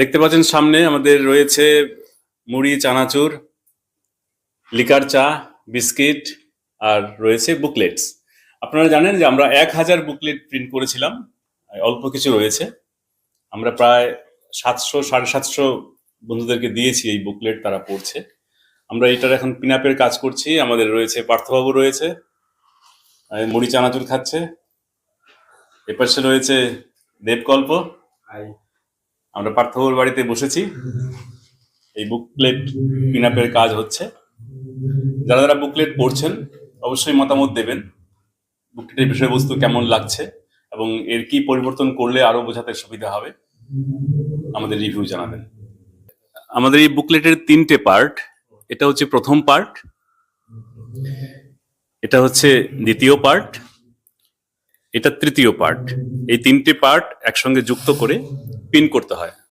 দেখতে পাচ্ছেন সামনে আমাদের রয়েছে মুড়ি, চানাচুর, লিকার চা, বিস্কিট আর রয়েছে বুকলেটস। আপনারা জানেন যে আমরা এক হাজার বুকলেট প্রিন্ট করেছিলাম অল্প কিছু রয়েছে। আমরা প্রায় সাতশো, সাড়ে সাতশো বন্ধুদেরকে দিয়েছি এই বুকলেট তারা পড়ছে। আমরা এটার এখন পিনাপের কাজ করছি, আমাদের রয়েছে, পার্থবাবু রয়েছে মুড়ি, চানাচুর খাচ্ছে। এপাশে রয়েছে দেবকল্প। আমরা পার্থবাবুর বাড়িতে বসেছি। এই বুকলেট পিনাপের কাজ হচ্ছে। যারা যারা বুকলেট পড়ছেন, অবশ্যই মতামত দেবেন। বুকলেটের বিষয়বস্তু কেমন লাগছে এবং এর কি পরিবর্তন করলে আরও বোঝাতে সুবিধা হবে, আমাদের রিভিউ জানাবেন। আমাদের এই বুকলেটের তিনটে পার্ট এটা হচ্ছে প্রথম পার্ট এটা হচ্ছে দ্বিতীয় পার্ট এটা তৃতীয় পার্ট এই তিনটে পার্ট একসঙ্গে যুক্ত করে পিন করতে হয়